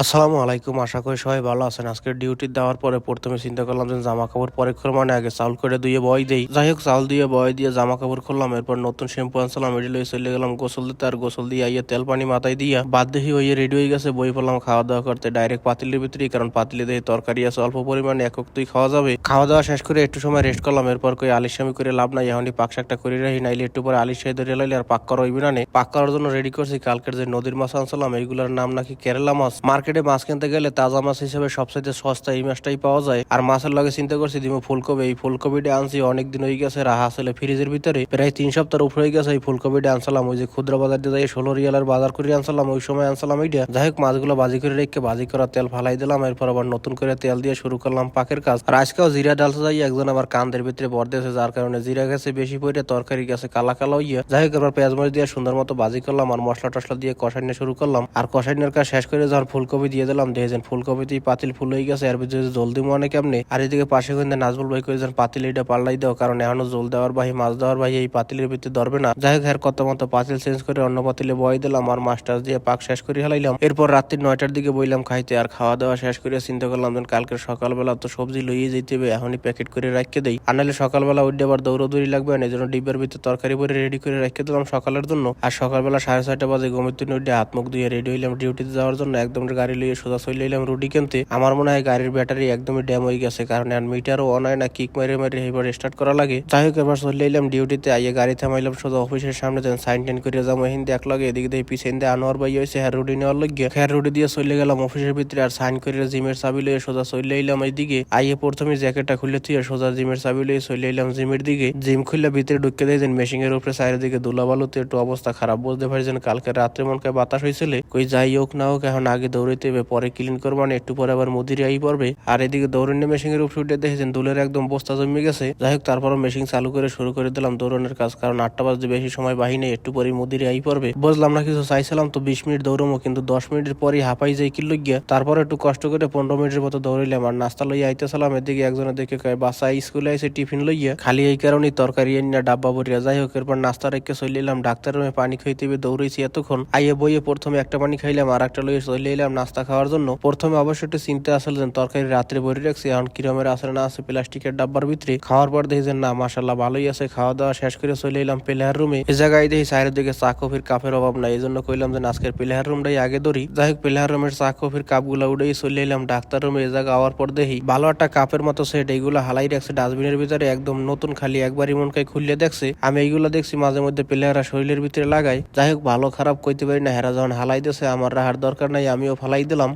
আসসালামু আলাইকুম, আশা করি সবাই ভালো আছেন। আজকে ডিউটি দেওয়ার পরে প্রথমে চিন্তা করলাম যে জামা কাপড় পরে মানে আগে চাউল করে ধুয়ে বয় দেই। যাই হোক, চাউল দিয়ে বয় দিয়ে জামা কাপড় খুললাম, এরপর নতুন শ্যাম্পু আনছিলাম এটি লয়ে চলে গেলাম গোসল দিতে। আর গোসল দিয়ে আইয়ে তেল পানি মাথায় দিয়া বাদ দেখি ওই রেডি হয়ে গেছে, বই পড়লাম খাওয়া দাওয়া করতে। ডাইরেক্ট পাতিলের ভিতরে কারণ পাতিলে দেখি তরকারি আছে, অল্প পরিমাণে একক তুই খাওয়া যাবে। খাওয়া দাওয়া শেষ করে একটু সময় রেস্ট করলাম, এরপর কই আলিশামি করে লাভ নাই, এখনই পাক শাকটা করে রাখি, নাইলে একটু পরে আলিশ ধরে লাইলে আর পাক করা হইবে নে। পাক করার জন্য রেডি করছি, কালকের যে নদীর মাছ আনছিলাম, এইগুলোর নাম নাকি কেরালা মাছ। মার্কেটে মাছ কিনতে গেলে তাজা মাছ হিসেবে সবচেয়ে সস্তা এই মাছটাই পাওয়া যায়। আর মাছের লগে চিন্তা করছি দিমু ফুলকপি। এই ফুলকপিটা আনছি অনেকদিন হয়ে গেছে, রাহা আসলে ফ্রিজের ভিতরে। প্রায় তিন সপ্তাহ উপরে হয়ে গেছে এই ফুলকপিটা আনছিলাম। ওই যে ক্ষুদ্র বাজার দিয়ে যাই ষোলো রিয়ালের বাজার করে আনছিলাম, ওই সময় আনছিলাম এইটা। যাই হোক, মাছগুলো বাজি করে রেখে বাজি করা তেল ফালাই দিলাম। এরপর আবার নতুন করে তেল দিয়ে শুরু করলাম পাকের কাজ। আর আজকেও জিরা ডালতে যাই একজন আবার কান্দের ভিতরে বর দিয়েছে, যার কারণে জিরা গেছে বেশি পড়ে তরকারি গেছে কালা কালা হইয়া। যাই হোক, এবার পেঁয়াজ মরিচ দিয়ে সুন্দর মতো বাজি করলাম আর মশলা টসলা দিয়ে কষাইনে শুরু করলাম। আর কষাইনের কাজ শেষ করে যখন ফুলকপি দিয়ে দিলাম দেখেছেন ফুলকপিতেই পাতিল ফুল হয়ে গেছে আর ভিতরে জল দিব অনেক কেমনে আর এদিকে পাশে কিন্তু নাজবুল ভাই করে যেন পাতিল এটা পাল্লাই দাও, কারণ এখনও জল দেওয়ার ভাই মাছ দেওয়ার ভাই এই পাতিলের ভিতরে ধরবে না। যাই হোক কত মতো পাতিল চেঞ্জ করে অন্য পাতিলে বয় দিলাম আর মাছটাস দিয়ে পাক শেষ করে হেলাইলাম এরপর রাত্রি নয়টার দিকে বইলাম খাইতে, আর খাওয়া দাওয়া শেষ করে চিন্তা করলাম যেন কালকে সকালবেলা তো সবজি লইয়ে যেতে হবে, এখনই প্যাকেট করে রাখতে দেই। আর নাহলে সকালবেলা উঠে আবার দৌড়দৌড়ি লাগবে না এই জন্য ডিব্বার ভিতরে তরকারি করে রেডি করে রাখতে দিলাম সকালের জন্য। আর সকালবেলা সাড়ে ছয়টা বাজে ঘুমিতে উঠে হাত মুখ ধুয়ে রেডি হইলাম ডিউটিতে যাওয়ার জন্য একদম গাড়ি লইয়ে সোজা চলে এলাম রুটি কিনতে। আমার মনে হয় গাড়ির ব্যাটারি একদমই ড্যাম হয়ে গেছে, কারণ আর মিটারও অন হয় না কিক মারে মারে এবার স্টার্ট করা লাগে। যাই হোক, এবার চলে এলাম ডিউটিতে আইয়ে গাড়ি থামাইলাম, সোজা অফিসের সামনে যেন সাইন টেন করে যাব হিন্দি এক লগে, এদিকে দিয়ে পিছিয়ে দিয়ে আনোয়ার ভাই হয়েছে হ্যাঁ রুটি নেওয়ার লগে। হ্যাঁ রুটি দিয়ে চলে গেলাম অফিসের ভিতরে, আর সাইন করে জিমের চাবি লইয়ে সোজা চলে এলাম এইদিকে আইয়ে প্রথমে জ্যাকেটটা খুলে থুয়ে সোজা জিমের চাবি লইয়ে চলে এলাম জিমের দিকে। জিম খুললে ভিতরে ঢুকে দেয় যেন মেশিং এর উপরে সাইডের দিকে দুলাবালুতে একটু অবস্থা খারাপ, বুঝতে পারি যেন কালকে রাত্রে মনকে বাতাস হয়েছিল কই যাই হোক না হোক, এখন আগে দৌড়াইতে পরে ক্লিন করব না একটু পরে আবার মুদিরে আই পড়বে। আর এদিকে দৌড়ানো মেশিন এর উঠে দেখেছেন দুলের একদম বস্তা জমে গেছে। যাই হোক, তারপরও মেশিন চালু করে শুরু করে দিলাম দৌড়ানোর কাজ, কারণ আটটা বাজতে বেশি সময় বাহিনী একটু পরে মুদিরে আই পড়বে। বুঝলাম না কিছু, চাইছিলাম তো বিশ মিনিট দৌড়মো, কিন্তু দশ মিনিটের পরই হাঁপাই যাই কিলো গিয়া তারপর একটু কষ্ট করে পনেরো মিনিটের মতো দৌড়াইলাম, আর নাস্তা লইয়া আইতেছিলাম, এদিকে একজনের দেখে বাসা, স্কুলে আইসে টিফিন লইয়া? খালি এই কারণেই তরকারি এনে ডাব্বা ভরিয়া। যাই হোক, এরপর নাস্তা রেখে চলে এলাম। ডাক্তার রুমে পানি খাইতে দৌড়েছি এতক্ষণ। আইয়ে বইয়ে প্রথমে একটা পানি খাইলাম আর একটা লইয়ে চলে এলাম। নাস্তা খাওয়ার জন্য প্রথমে অবশ্য একটু চিন্তা আসলে যে তরকারি রাত্রে ভরে রাখছি, এখন কিরমের আসলে না আছে, প্লাস্টিকের ডাব্বার ভিতরে। খাওয়ার পর দেখি যে না মাসাল্লাহ ভালোই আছে। খাওয়া দাওয়া শেষ করে চলে এলাম প্লেয়ার রুমে এ। জায়গায় দেখি সাইডের দিকে চা, কফির কাপের অভাব নাই। এই জন্য কইলাম যে আজকের প্লেয়ার রুমটাই আগে ধরি। যাই হোক প্লেয়ার রুমের চা, কফির কাপগুলো উঠেই চলে এলাম ডাক্তার রুমে এ। জায়গা আওয়ার পর দেখি ভালো একটা কাপের মতো সেট এইগুলো হালাই রাখছে। ডাস্টবিনের ভিতরে একদম নতুন, খালি একবারই মনকে খুললে দেখছে। আমি এইগুলো দেখছি, মাঝে মধ্যে প্লেয়াররা শরীরের ভিতরে লাগাই যাই হোক ভালো খারাপ কইতে পারি না, হেরা যখন হালাই দিছে আমার রাহার দরকার নাই, আমিও ফালাই দিলাম।